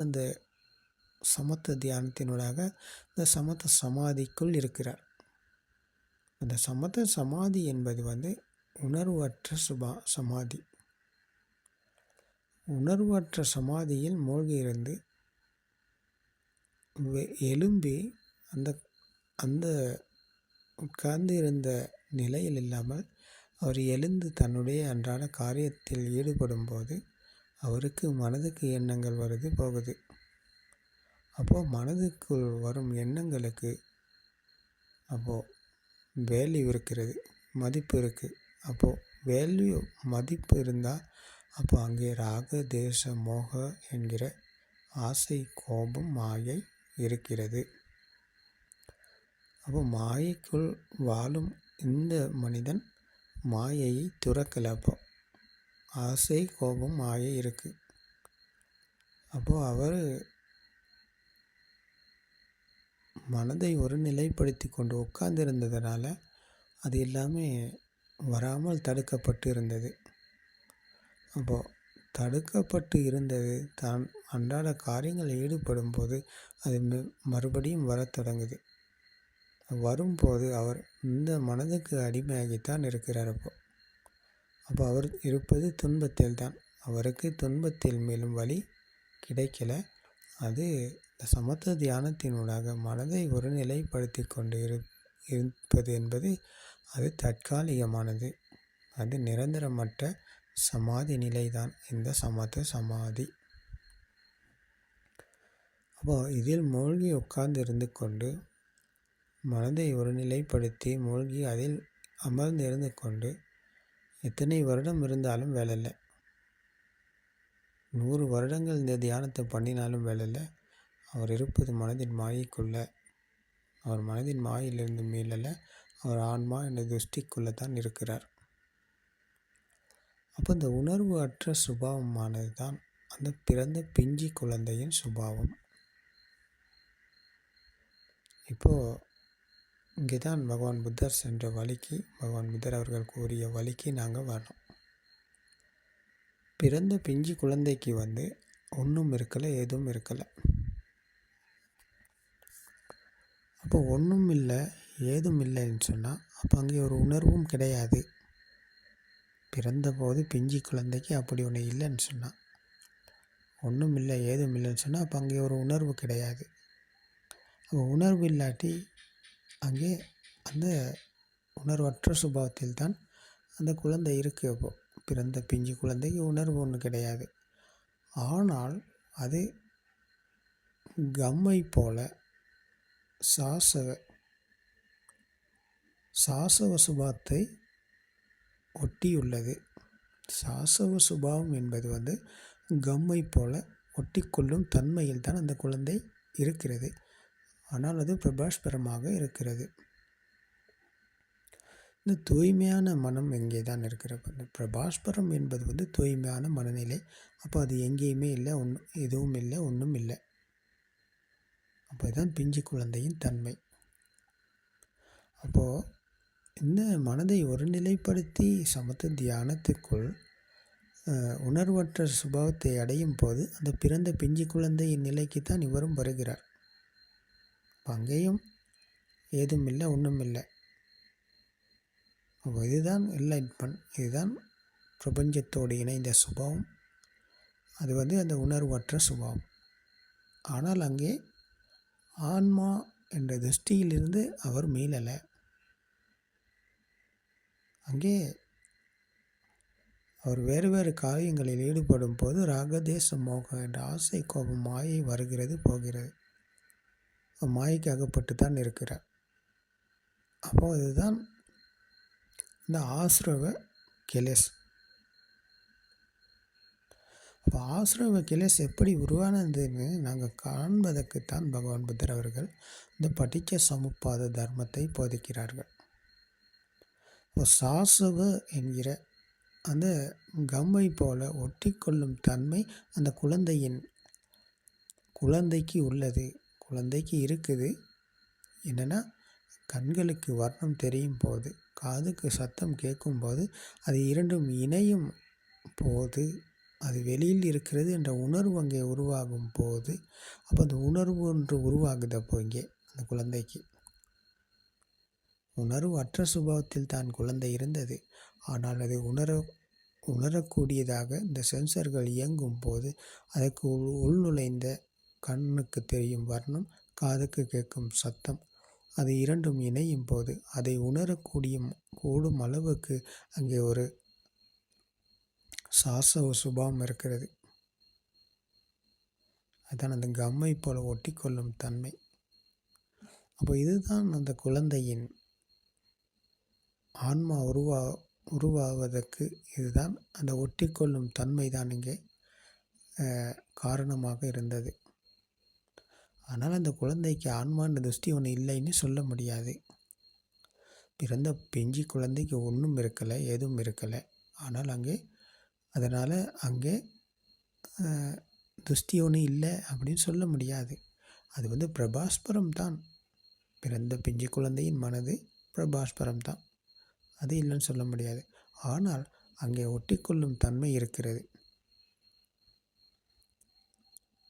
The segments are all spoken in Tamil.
அந்த சமத்த தியானத்தினூடாக இந்த சமத்த சமாதிக்குள் இருக்கிறார். அந்த சமத்த சமாதி என்பது வந்து உணர்வற்ற சுபா சமாதி. உணர்வற்ற சமாதியில் மூழ்கி இருந்து எழும்பி அந்த அந்த உட்கார்ந்து இருந்த நிலையில் இல்லாமல் அவர் எழுந்து தன்னுடைய அன்றாட காரியத்தில் ஈடுபடும்போது அவருக்கு மனதுக்கு எண்ணங்கள் வருது போகுது. அப்போது மனதுக்குள் வரும் எண்ணங்களுக்கு அப்போது வேல்யூ இருக்கிறது மதிப்பு இருக்குது அப்போது வேல்யூ மதிப்பு இருந்தால் அப்போ அங்கே ராக தேச மோக என்கிற ஆசை கோபம் மாயை இருக்கிறது. அப்போ மாயைக்குள் வாழும் இந்த மனிதன் மாயையை துறக்கலை அப்போ. ஆசை கோபம் மாயை இருக்குது அப்போது அவர் மனதை ஒரு நிலைப்படுத்தி கொண்டு உட்கார்ந்திருந்ததுனால அது எல்லாமே வராமல் தடுக்கப்பட்டு இருந்தது. அப்போது தடுக்கப்பட்டு இருந்தது தான் அன்றாட காரியங்களில் ஈடுபடும்போது அது மறுபடியும் வரத் தொடங்குது. வரும்போது அவர் இந்த மனதுக்கு அடிமையாகித்தான் இருக்கிறார் அப்போ. அப்போ அவர் இருப்பது துன்பத்தில் தான். அவருக்கு துன்பத்தில் மேலும் வழி கிடைக்கல. அது சமத்துவ தியானத்தினூடாக மனதை ஒருநிலைப்படுத்தி கொண்டு இரு இருப்பது என்பது அது தற்காலிகமானது. அது நிரந்தரமற்ற சமாதி நிலைதான். இந்த சமத்துவ சமாதி. அப்போ இதில் மூழ்கி உட்கார்ந்து இருந்து கொண்டு மனதை ஒருநிலைப்படுத்தி மூழ்கி அதில் அமர்ந்து இருந்து கொண்டு எத்தனை வருடம் இருந்தாலும் வேலை இல்லை நூறு வருடங்கள் இந்த தியானத்தை பண்ணினாலும் வேலை இல்லை அவர் இருப்பது மனதின் மாயைக்குள்ள. அவர் மனதின் மாயிலிருந்து மீளலை. அவர் ஆன்மா என்ற துஷ்டிக்குள்ளே தான் இருக்கிறார். அப்போ இந்த உணர்வு அற்ற சுபாவமானது தான் அந்த பிறந்த பிஞ்சி குழந்தையின் சுபாவம். இப்போது இங்கே தான் பகவான் புத்தர் சென்ற வழிக்கு பகவான் புத்தர் அவர்கள் கூறிய வழிக்கு நாங்கள் வரோம் பிறந்த பிஞ்சு குழந்தைக்கு வந்து ஒன்றும் இருக்கலை எதுவும் இருக்கலை. அப்போ ஒன்றும் இல்லை ஏதும் இல்லைன்னு சொன்னால் அப்போ அங்கே ஒரு உணர்வும் கிடையாது. பிறந்தபோது பிஞ்சு குழந்தைக்கு அப்படி ஒன்று இல்லைன்னு சொன்னால் ஒன்றும் இல்லை ஏதும் இல்லைன்னு சொன்னால் அப்போ அங்கே ஒரு உணர்வு கிடையாது. அப்போ உணர்வு இல்லாட்டி அங்கே அந்த உணர்வற்ற சுபாவத்தில் தான் அந்த குழந்தை இருக்குது அப்போது பிறந்த பிஞ்சு குழந்தைக்கு உணர்வு ஒன்று கிடையாது. ஆனால் அது கம்மை போல சாசவ சாசவ சுபாத்தை ஒட்டியுள்ளது. சாசவ சுபாவம் என்பது வந்து கம்மை போல ஒட்டிக்கொள்ளும் தன்மையில் தான் அந்த குழந்தை இருக்கிறது. ஆனால் அது பிரபாஷ்பரமாக இருக்கிறது. இந்த தூய்மையான மனம் எங்கே தான் இருக்கிறது? இந்த பிரபாஷ்பரம் என்பது வந்து தூய்மையான மனநிலை. அப்போ அது எங்கேயுமே இல்லை ஒன்றும் எதுவும் இல்லை ஒன்றும் இல்லை. அப்போ தான் பிஞ்சு குழந்தையின் தன்மை. அப்போது இந்த மனதை ஒருநிலைப்படுத்தி சமத்த தியானத்துக்குள் உணர்வற்ற சுபாவத்தை அடையும் போது அந்த பிறந்த பிஞ்சு குழந்தையின் நிலைக்கு தான் இவரும் வருகிறார். அங்கேயும் ஏதும் இல்லை ஒன்றும் இல்லை அப்போ இதுதான் என்லைட்மெண்ட் இதுதான் பிரபஞ்சத்தோடு இணைந்த சுபாவம் அது வந்து அந்த உணர்வற்ற சுபாவம் ஆனால் அங்கே ஆன்மா என்ற திருஷ்டியிலிருந்து அவர் மீளலை. அங்கே அவர் வேறு வேறு காரியங்களில் ஈடுபடும் போது ராகதேச மோகம் என்ற ஆசை கோபம் மாயை வருகிறது போகிறது. மாய்க்கு அகப்பட்டு தான் இருக்கிறார். அப்போ இதுதான் இந்த ஆசிரவ கிளேஸ். அப்போ ஆசிரவ கிளேஸ் எப்படி உருவானதுன்னு நாங்கள் காண்பதற்குத்தான் பகவான் புத்தர் அவர்கள் இந்த படிக்க சமுப்பாத தர்மத்தை போதிக்கிறார்கள். இப்போ சாசவ என்கிற அந்த கம்மை போல ஒட்டிக்கொள்ளும் தன்மை அந்த குழந்தையின் குழந்தைக்கு உள்ளது. குழந்தைக்கு இருக்குது. என்னென்னா கண்களுக்கு வர்ணம் தெரியும் போது காதுக்கு சத்தம் கேட்கும் போது அது இரண்டும் இணையும் போது அது வெளியில் இருக்கிறது என்ற உணர்வு அங்கே உருவாகும் போது அப்போ அந்த உணர்வு ஒன்று உருவாகுது அப்போ இங்கே அந்த குழந்தைக்கு. உணர்வு அற்ற சுபாவத்தில் தான் குழந்தை இருந்தது. ஆனால் அது உணர உணரக்கூடியதாக இந்த சென்சர்கள் இயங்கும் போது அதற்கு உள் உள்நுழைந்த கண்ணுக்கு தெரியும் வர்ணம் காதுக்கு கேட்கும் சத்தம். அது இரண்டும் இணையும் போது அதை உணரக்கூடிய கூடும் அளவுக்கு அங்கே ஒரு சாசவ சுபாவம் இருக்கிறது. அதான் அந்த கம்மை போல ஒட்டி கொள்ளும் தன்மை. அப்போ இதுதான் அந்த குழந்தையின் ஆன்மா உருவா உருவாவதற்கு இதுதான் அந்த ஒட்டிக்கொள்ளும் தன்மை தான் இங்கே காரணமாக இருந்தது. ஆனால் அந்த குழந்தைக்கு ஆன்மான்ற திருஷ்டி ஒன்று இல்லைன்னு சொல்ல முடியாது. பிறந்த பெஞ்சி குழந்தைக்கு ஒன்றும் இருக்கலை எதுவும் இருக்கலை. ஆனால் அங்கே அதனால் அங்கே துஷ்டி ஒன்று இல்லை அப்படின்னு சொல்ல முடியாது. அது வந்து பிரபாஸ்பரம் தான். பிறந்த பிஞ்சு குழந்தையின் மனது பிரபாஸ்பரம் தான். அது இல்லைன்னு சொல்ல முடியாது. ஆனால் அங்கே ஒட்டிக்கொள்ளும் தன்மை இருக்கிறது.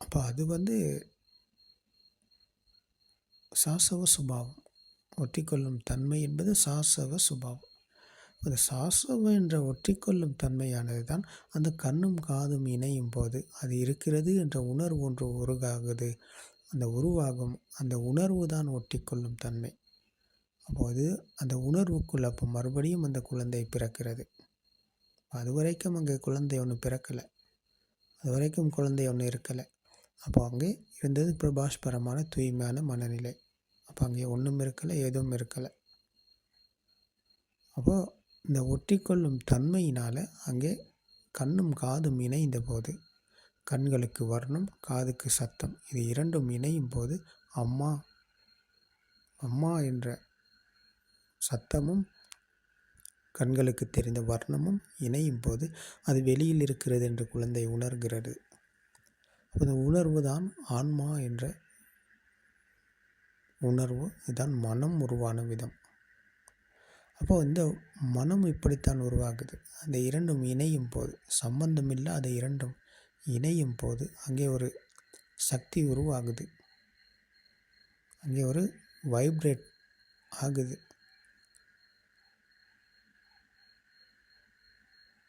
அப்போ அது வந்து சாசவ சுபாவம். ஒட்டிக்கொள்ளும் தன்மை என்பது சாசவ சுபாவம். இந்த சாசவம் என்ற ஒட்டிக்கொள்ளும் தன்மையானது தான் அந்த கண்ணும் காதும் இணையும் போது அது இருக்கிறது என்ற உணர்வு ஒன்று உருகாகுது அந்த உருவாகும் அந்த உணர்வு தான் ஒட்டிக்கொள்ளும் தன்மை. அப்போது அந்த உணர்வுக்குள் அப்போ மறுபடியும் அந்த குழந்தை பிறக்கிறது. அது வரைக்கும் அங்கே குழந்தை ஒன்று பிறக்கலை. அது வரைக்கும் குழந்தை ஒன்று இருக்கலை. அப்போ அங்கே இருந்தது பிரபாஷ்பரமான தூய்மையான மனநிலை. அப்போ அங்கே ஒன்றும் இருக்கலை எதுவும் இருக்கலை. அப்போது இந்த ஒட்டிக்கொள்ளும் தன்மையினால் அங்கே கண்ணும் காதும் இணைந்த போது கண்களுக்கு வர்ணம் காதுக்கு சத்தம் இது இரண்டும் இணையும் போது அம்மா அம்மா என்ற சத்தமும் கண்களுக்கு தெரிந்த வர்ணமும் இணையும் போது அது வெளியில் இருக்கிறது என்று குழந்தை உணர்கிறது. அந்த உணர்வு தான் ஆன்மா என்ற உணர்வு இதுதான் மனம் உருவான விதம். அப்போ இந்த மனம் இப்படித்தான் உருவாகுது. அந்த இரண்டும் இணையும் போது சம்பந்தமில்லை அதை இரண்டும் இணையும் போது அங்கே ஒரு சக்தி உருவாகுது. அங்கே ஒரு வைப்ரேட் ஆகுது.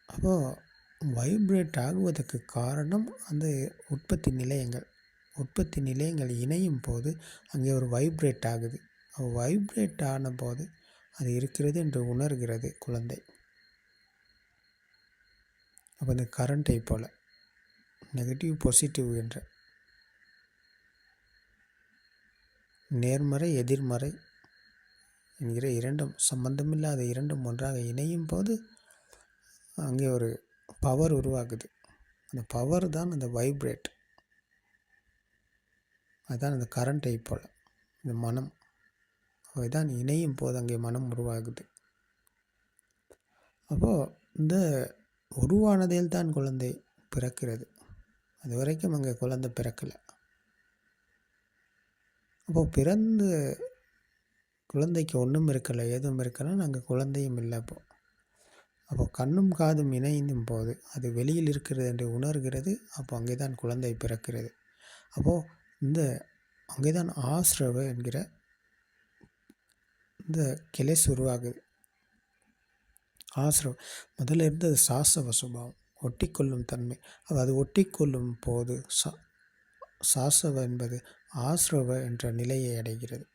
அப்போது வைப்ரேட் ஆகுவதற்கு காரணம் அந்த உற்பத்தி நிலையங்கள். உற்பத்தி நிலையங்கள் இணையும் போது அங்கே ஒரு வைப்ரேட் ஆகுது. வைப்ரேட் ஆன போது அது இருக்கிறது என்று உணர்கிறது குழந்தை. அப்போ இந்த கரண்ட்டை போல் நெகட்டிவ் பாசிட்டிவ் என்ற நேர்மறை எதிர்மறை என்கிற இரண்டும் சம்பந்தமில்லாத இரண்டும் ஒன்றாக இணையும் போது அங்கே ஒரு பவர் உருவாகுது. அந்த பவர் தான் அந்த வைப்ரேட் அதுதான் அந்த கரண்ட்டை போல். இந்த மனம். அவைதான் இணையும் போது அங்கே மனம் உருவாகுது. அப்போது இந்த உருவானதில் தான் குழந்தை பிறக்கிறது. அது வரைக்கும் அங்கே குழந்தை பிறக்கலை. அப்போது பிறந்து குழந்தைக்கு ஒன்றும் இருக்கலை எதுவும் இருக்கலைன்னா அங்கே குழந்தையும் இல்லை அப்போது அப்போது கண்ணும் காதும் இணைந்தும் போது அது வெளியில் இருக்கிறது என்று உணர்கிறது அப்போ அங்கே தான் குழந்தை பிறக்கிறது. அப்போது இந்த அங்கே தான் ஆசிரவ என்கிற இந்த கிளேஸ் உருவாகுது. ஆசிரவம் முதல்ல இருந்தது சாசவ சுபாவம் ஒட்டிக்கொள்ளும் தன்மை. அது ஒட்டிக்கொள்ளும் போது சா சாசவ என்பது ஆசிரவ என்ற நிலையை அடைகிறது.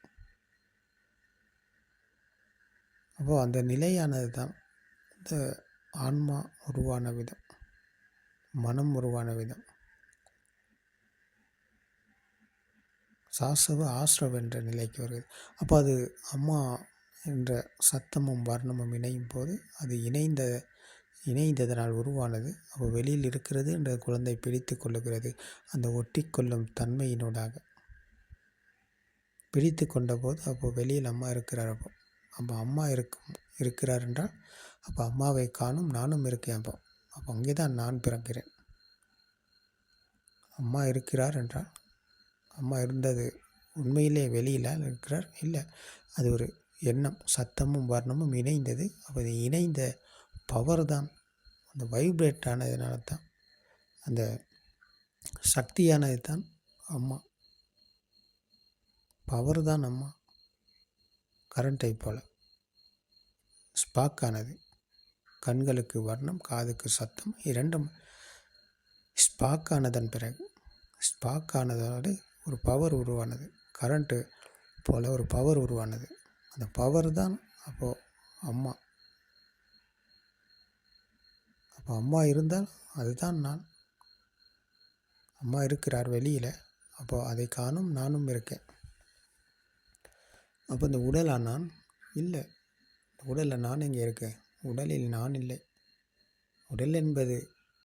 அப்போது அந்த நிலையானது தான் இந்த ஆன்மா உருவான விதம் மனம் உருவான விதம். சாசவ ஆசிரவ என்ற நிலைக்கு வருகிறது. அப்போ அது அம்மா என்ற சத்தமும் வர்ணமும் இணையும் போது அது இணைந்த இணைந்ததனால் உருவானது. அப்போ வெளியில் இருக்கிறது என்ற குழந்தை பிடித்து கொள்ளுகிறது. அந்த ஒட்டி கொள்ளும் தன்மையினூடாக பிடித்து கொண்டபோது அப்போது வெளியில் அம்மா இருக்கிறார். அப்போ அப்போ அம்மா இருக்கும் இருக்கிறார் என்றால் அப்போ அம்மாவை காணும் நானும் இருக்கேன். அப்போ அப்போ அங்கே தான் நான் பிறக்கிறேன். அம்மா இருக்கிறார் என்றால் அம்மா இருந்தது. உண்மையிலே வெளியில் இருக்கிறார் இல்லை. அது ஒரு எண்ணம். சத்தமும் வர்ணமும் இணைந்தது. அப்போ இணைந்த பவர் தான். அந்த வைப்ரேட் ஆனதுனால தான். அந்த சக்தியானது தான் அம்மா. பவர் தான் அம்மா. கரண்டை போல். ஸ்பாக்கானது கண்களுக்கு வர்ணம் காதுக்கு சத்தம் இரண்டும் ஸ்பாக்கானதன் பிறகு. ஸ்பாக்கானதோடு ஒரு பவர் உருவானது. கரண்ட்டு போல் ஒரு பவர் உருவானது. அந்த பவர் தான் அப்போது அம்மா. அப்போ அம்மா இருந்தால் அதுதான் நான். அம்மா இருக்கிறார் வெளியில். அப்போது அதை காணும் நானும் இருக்கேன். அப்போ இந்த உடலா நான்? இல்லை. உடலில் நான் இங்கே இருக்கேன்? உடலில் நான் இல்லை. உடல் என்பது